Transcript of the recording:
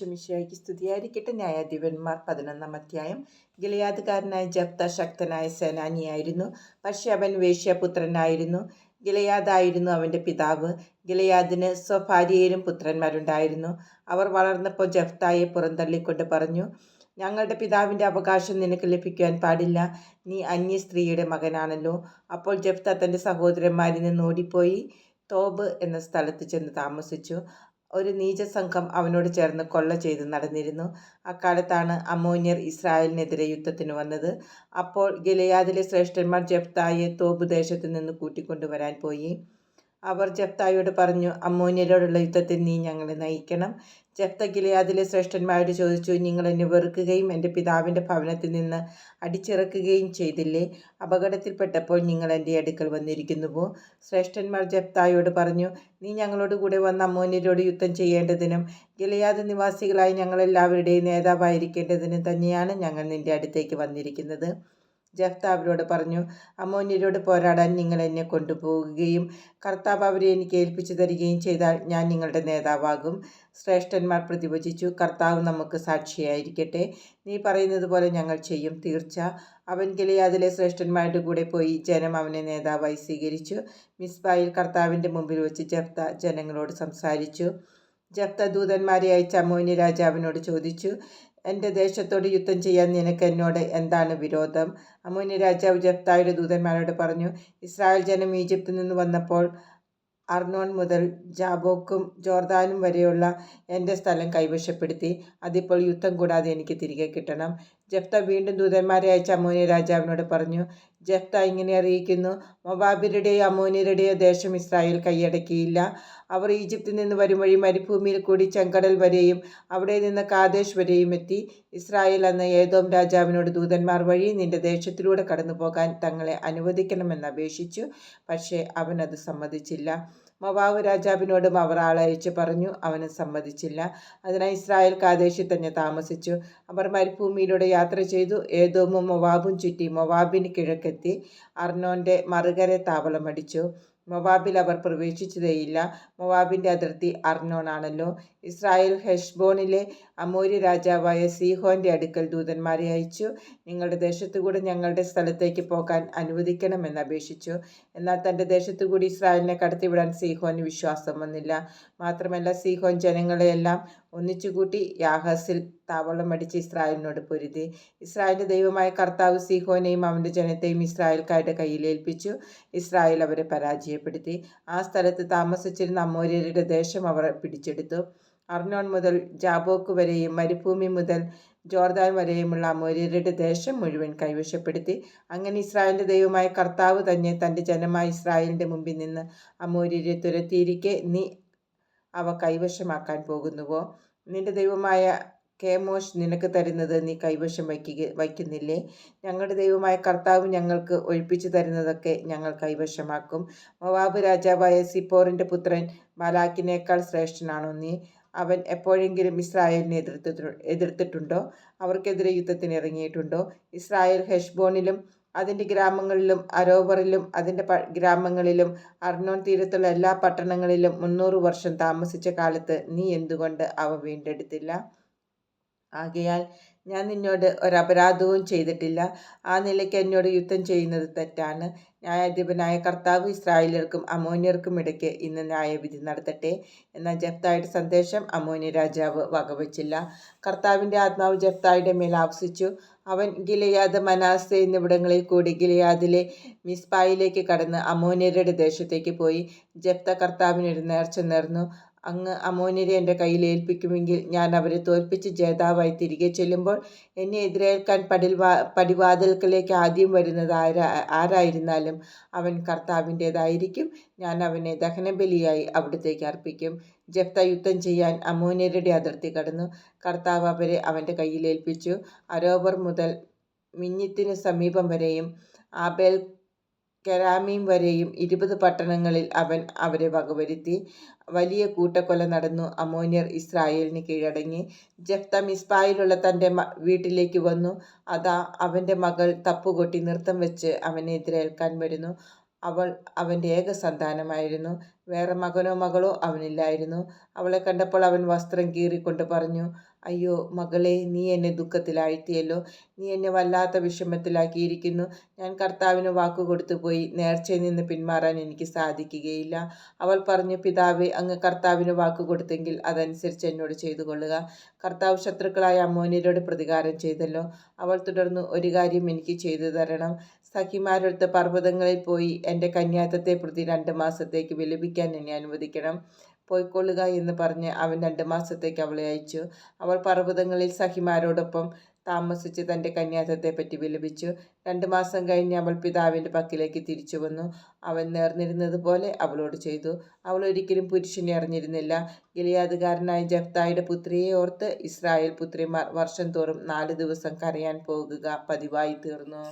ഈശ്വമിശിയായിക്ക് സ്തുതിയായിരിക്കട്ടെ. ന്യായാധിപന്മാർ പതിനൊന്നാം അധ്യായം. ഗിലയാദുകാരനായ ജപ്ത ശക്തനായ സേനാനിയായിരുന്നു. പക്ഷെ അവൻ വേശ്യപുത്രനായിരുന്നു. ഗിലയാദായിരുന്നു അവന്റെ പിതാവ്. ഗിലയാദിന് സ്വഭാര്യയിലും പുത്രന്മാരുണ്ടായിരുന്നു. അവർ വളർന്നപ്പോൾ ജഫ്തായെ പുറന്തള്ളിക്കൊണ്ട് പറഞ്ഞു ഞങ്ങളുടെ പിതാവിന്റെ അവകാശം നിനക്ക് ലഭിക്കുവാൻ പാടില്ല. നീ അന്യ സ്ത്രീയുടെ മകനാണല്ലോ. അപ്പോൾ ജഫ്ത തന്റെ സഹോദരന്മാരിൽ നിന്ന് ഓടിപ്പോയി തോബ് എന്ന സ്ഥലത്ത് ചെന്ന് താമസിച്ചു. ഒരു നീചസംഘം അവനോട് ചേർന്ന് കൊള്ള ചെയ്ത് നടന്നിരുന്നു. അക്കാലത്താണ് അമോന്യർ ഇസ്രായേലിനെതിരെ യുദ്ധത്തിന് വന്നത്. അപ്പോൾ ഗിലയാദിലെ ശ്രേഷ്ഠന്മാർ ജപ്തായെ തോബ് ദേശത്തു നിന്ന് കൂട്ടിക്കൊണ്ടുവരാൻ പോയി. അവർ ജപ്തായോട് പറഞ്ഞു അമ്മോന്യരോടുള്ള യുദ്ധത്തിൽ നീ ഞങ്ങളെ നയിക്കണം ജപ്ത ഗിലയാദിലെ ശ്രേഷ്ഠന്മാരോട് ചോദിച്ചു നിങ്ങൾ എന്നെ വെറുക്കുകയും എന്റെ പിതാവിന്റെ ഭവനത്തിൽ നിന്ന് അടിച്ചിറക്കുകയും ചെയ്തില്ലേ? അപകടത്തിൽപ്പെട്ടപ്പോൾ നിങ്ങൾ എന്റെ അടുക്കൽ വന്നിരിക്കുന്നുവോ ശ്രേഷ്ഠന്മാർ ജപ്തായോട് പറഞ്ഞു നീ ഞങ്ങളോട് കൂടെ വന്ന അമ്മോന്യരോട് യുദ്ധം ചെയ്യേണ്ടതിനും ഗിലയാദ് നിവാസികളായി ഞങ്ങളെല്ലാവരുടെയും നേതാവായിരിക്കേണ്ടതിനും തന്നെയാണ് ഞങ്ങൾ നിന്റെ അടുത്തേക്ക് വന്നിരിക്കുന്നത്. ജഫ്ത അവരോട് പറഞ്ഞു അമോന്യരോട് പോരാടാൻ നിങ്ങൾ എന്നെ കൊണ്ടുപോകുകയും കർത്താവ് അവരെ എനിക്ക് ഏൽപ്പിച്ചു തരികയും ചെയ്താൽ ഞാൻ നിങ്ങളുടെ നേതാവാകും. ശ്രേഷ്ഠന്മാർ പ്രതിവചിച്ചു കർത്താവ് നമുക്ക് സാക്ഷിയായിരിക്കട്ടെ. നീ പറയുന്നത് പോലെ ഞങ്ങൾ ചെയ്യും തീർച്ച. അവൻ ഗലിയാദിലെ ശ്രേഷ്ഠന്മാരുടെ കൂടെ പോയി ജനം അവനെ നേതാവായി സ്വീകരിച്ചു. മിസ്ബായിൽ കർത്താവിന്റെ മുമ്പിൽ വെച്ച് ജഫ്ത ജനങ്ങളോട് സംസാരിച്ചു. ജഫ്ത ദൂതന്മാരെ അയച്ച അമോന്യ രാജാവിനോട് ചോദിച്ചു എന്റെ ദേശത്തോട് യുദ്ധം ചെയ്യാൻ നിനക്ക് എന്നോട് എന്താണ് വിരോധം? അമോന്യ രാജാവ് ജഫ്തായുടെ ദൂതന്മാരോട് പറഞ്ഞു ഇസ്രായേൽ ജനം ഈജിപ്തിൽ നിന്ന് വന്നപ്പോൾ അർണോൺ മുതൽ ജാബോക്കും ജോർദാനും വരെയുള്ള എന്റെ സ്ഥലം കൈവശപ്പെടുത്തി. അതിപ്പോൾ യുദ്ധം കൂടാതെ എനിക്ക് തിരികെ കിട്ടണം. ജഫ്ത വീണ്ടും ദൂതന്മാരെ അയച്ച അമോനിയ രാജാവിനോട് പറഞ്ഞു ജഫ്ത ഇങ്ങനെ അറിയിക്കുന്നു മൊബാബിരുടെയോ അമോനിയരുടെയോ ദേശം ഇസ്രായേൽ കൈയടക്കിയില്ല. അവർ ഈജിപ്തിൽ നിന്ന് വരും വഴി മരുഭൂമിയിൽ കൂടി ചെങ്കടൽ വരെയും അവിടെ നിന്ന് കാദേശ് വരെയും എത്തി. ഇസ്രായേൽ എന്ന ഏതോം രാജാവിനോട് ദൂതന്മാർ വഴി നിന്റെ ദേശത്തിലൂടെ കടന്നു പോകാൻ തങ്ങളെ അനുവദിക്കണമെന്ന് അപേക്ഷിച്ചു പക്ഷേ അവനത് സമ്മതിച്ചില്ല. മൊവാവ് രാജാവിനോടും അവർ ആളയച്ച് പറഞ്ഞു അവന് സമ്മതിച്ചില്ല. അതിനായി ഇസ്രായേൽ കാദേശിൽ തന്നെ താമസിച്ചു. അവർ മരുഭൂമിയിലൂടെ യാത്ര ചെയ്തു. ഏതോമും മൊവാബും ചുറ്റി മൊവാബിന് കിഴക്കെത്തി. അർണോന്റെ മറുകരെ താവളമടിച്ചു. മൊവാബിൽ അവർ പ്രവേശിച്ചതേയില്ല. മൊവാബിന്റെ അതിർത്തി അർണോണാണല്ലോ ഇസ്രായേൽ ഹെഷ്ബോണിലെ അമൂര്യ രാജാവായ സീഹോന്റെ അടുക്കൽ ദൂതന്മാരെ അയച്ചു. നിങ്ങളുടെ ദേശത്തുകൂടെ ഞങ്ങളുടെ സ്ഥലത്തേക്ക് പോകാൻ അനുവദിക്കണമെന്ന് അപേക്ഷിച്ചു. എന്നാൽ തന്റെ ദേശത്തുകൂടി ഇസ്രായേലിനെ കടത്തിവിടാൻ സീഹോന് വിശ്വാസം വന്നില്ല. മാത്രമല്ല സീഹോൻ ജനങ്ങളെയെല്ലാം ഒന്നിച്ചുകൂട്ടി യാഹസിൽ താവളം അടിച്ച് ഇസ്രായേലിനോട് പൊരുതി. ഇസ്രായേലിന്റെ ദൈവമായ കർത്താവ് സീഹോനെയും അവന്റെ ജനത്തെയും ഇസ്രായേൽക്കാരുടെ കയ്യിലേൽപ്പിച്ചു ഇസ്രായേൽ അവരെ പരാജയപ്പെടുത്തി. ആ സ്ഥലത്ത് താമസിച്ചിരുന്ന അമ്മൂര്യരുടെ ദേശം അവർ പിടിച്ചെടുത്തു. അർണോൺ മുതൽ ജാബോക്ക് വരെയും മരുഭൂമി മുതൽ ജോർദാൻ വരെയുമുള്ള അമോര്യരുടെ ദേശം മുഴുവൻ കൈവശപ്പെടുത്തി. അങ്ങനെ ഇസ്രായേലിന്റെ ദൈവമായ കർത്താവ് തന്നെ തന്റെ ജനമായ ഇസ്രായേലിന്റെ മുമ്പിൽ നിന്ന് അമോര്യരെ തുരത്തിയിരിക്കെ നീ അവ കൈവശമാക്കാൻ പോകുന്നുവോ? നിന്റെ ദൈവമായ കേമോഷ് നിനക്ക് തരുന്നത് നീ കൈവശം വയ്ക്കുക വയ്ക്കുന്നില്ലേ? ഞങ്ങളുടെ ദൈവമായ കർത്താവ് ഞങ്ങൾക്ക് ഒഴിപ്പിച്ചു തരുന്നതൊക്കെ ഞങ്ങൾ കൈവശമാക്കും. മൊവാബ് രാജാവായ സിപ്പോറിന്റെ പുത്രൻ ബാലാക്കിനേക്കാൾ ശ്രേഷ്ഠനാണോ നീ? അവൻ എപ്പോഴെങ്കിലും ഇസ്രായേലിനെ എതിർത്തിട്ടു എതിർത്തിട്ടുണ്ടോ? അവർക്കെതിരെ യുദ്ധത്തിന് ഇറങ്ങിയിട്ടുണ്ടോ? ഇസ്രായേൽ ഹെഷ്ബോണിലും അതിന്റെ ഗ്രാമങ്ങളിലും അരോവറിലും അതിന്റെ ഗ്രാമങ്ങളിലും അർണോൺ തീരത്തുള്ള എല്ലാ പട്ടണങ്ങളിലും മുന്നൂറ് വർഷം താമസിച്ച കാലത്ത് നീ എന്തുകൊണ്ട് അവ വീണ്ടെടുത്തില്ല? ആകയാൽ ഞാൻ നിന്നോട് ഒരപരാധവും ചെയ്തിട്ടില്ല. ആ നിലയ്ക്ക് എന്നോട് യുദ്ധം ചെയ്യുന്നത് തെറ്റാണ്. ന്യായാധിപനായ കർത്താവ് ഇസ്രായേലർക്കും അമോന്യർക്കും ഇടയ്ക്ക് ഇന്ന് ന്യായവിധി നടത്തട്ടെ എന്ന ജപ്തായുടെ സന്ദേശം അമോന്യ രാജാവ് വകവച്ചില്ല. കർത്താവിന്റെ ആത്മാവ് ജപ്തായുടെ മേൽ ആവസിച്ചു. അവൻ ഗിലയാദ് മനാസ് എന്നിവിടങ്ങളിൽ കൂടി ഗിലയാദിലെ മിസ്പായിലേക്ക് കടന്ന് അമോന്യരുടെ ദേശത്തേക്ക് പോയി. ജപ്ത കർത്താവിനൊരു നേർച്ച നേർന്നു. അങ്ങ് അമോന്യരെ എന്റെ കയ്യിൽ ഏൽപ്പിക്കുമെങ്കിൽ ഞാൻ അവരെ തോൽപ്പിച്ച് ജേതാവായി തിരികെ ചെല്ലുമ്പോൾ എന്നെ എതിരേൽക്കാൻ പടിൽവാ പടിവാതിൽക്കലേക്ക് ആദ്യം വരുന്നത് ആരാ ആരായിരുന്നാലും അവൻ കർത്താവിന്റേതായിരിക്കും. ഞാൻ അവനെ ദഹനബലിയായി അവിടത്തേക്ക് അർപ്പിക്കും. ജപ്ത യുദ്ധം ചെയ്യാൻ അമോന്യരുടെ അതിർത്തി കടന്നു. കർത്താവ് അവരെ അവന്റെ കയ്യിൽ ഏൽപ്പിച്ചു. അരോബർ മുതൽ മിഞ്ഞിത്തിന് സമീപം വരെയും ആബേൽ കെരാമീം വരെയും ഇരുപത് പട്ടണങ്ങളിൽ അവൻ അവരെ വകവരുത്തി. വലിയ കൂട്ടക്കൊല നടന്നു. അമോന്യർ ഇസ്രായേലിന് കീഴടങ്ങി. ജഫ്ത മിസ്ബായിലുള്ള തന്റെ വീട്ടിലേക്ക് വന്നു. അതാ അവന്റെ മകൾ തപ്പുകൊട്ടി നൃത്തം വെച്ച് അവനെ എതിരേൽക്കാൻ വരുന്നു. അവൾ അവന്റെ ഏക സന്താനമായിരുന്നു. വേറെ മകനോ മകളോ അവനില്ലായിരുന്നു. അവളെ കണ്ടപ്പോൾ അവൻ വസ്ത്രം കീറിക്കൊണ്ട് പറഞ്ഞു അയ്യോ മകളെ നീ എന്നെ ദുഃഖത്തിലാഴ്ത്തിയല്ലോ. നീ എന്നെ വല്ലാത്ത വിഷമത്തിലാക്കിയിരിക്കുന്നു. ഞാൻ കർത്താവിന് വാക്കുകൊടുത്തു പോയി. നേർച്ചയിൽ നിന്ന് പിന്മാറാൻ എനിക്ക് സാധിക്കുകയില്ല. അവൾ പറഞ്ഞു പിതാവെ അങ്ങ് കർത്താവിന് വാക്കുകൊടുത്തെങ്കിൽ അതനുസരിച്ച് എന്നോട് ചെയ്തു കൊള്ളുക കർത്താവ് ശത്രുക്കളായ അമ്മോനിയരോട് പ്രതികാരം ചെയ്തല്ലോ. അവൾ തുടർന്നു ഒരു കാര്യം എനിക്ക് ചെയ്തു തരണം. സഖിമാരടുത്ത് പർവതങ്ങളിൽ പോയി എന്റെ കന്യാത്തത്തെ പ്രതി രണ്ട് മാസത്തേക്ക് വിലപിക്കാൻ എന്നെ അനുവദിക്കണം. പോയിക്കൊള്ളുക എന്ന് പറഞ്ഞ് അവൻ രണ്ട് മാസത്തേക്ക് അവളെ അയച്ചു. അവൾ പർവതങ്ങളിൽ സഹിമാരോടൊപ്പം താമസിച്ച് തന്റെ പറ്റി വിലപിച്ചു. രണ്ട് മാസം കഴിഞ്ഞ് അവൾ പിതാവിന്റെ പക്കിലേക്ക് തിരിച്ചു വന്നു. അവൻ നേർന്നിരുന്നത് പോലെ അവളോട് ചെയ്തു. അവൾ ഒരിക്കലും പുരുഷനെ അറിഞ്ഞിരുന്നില്ല. ഗിലിയാദുകാരനായ ജഫ്തായുടെ പുത്രിയെ ഓർത്ത് ഇസ്രായേൽ പുത്രിമാർ വർഷം തോറും നാല് ദിവസം കരയാൻ പോകുക പതിവായി തീർന്നു.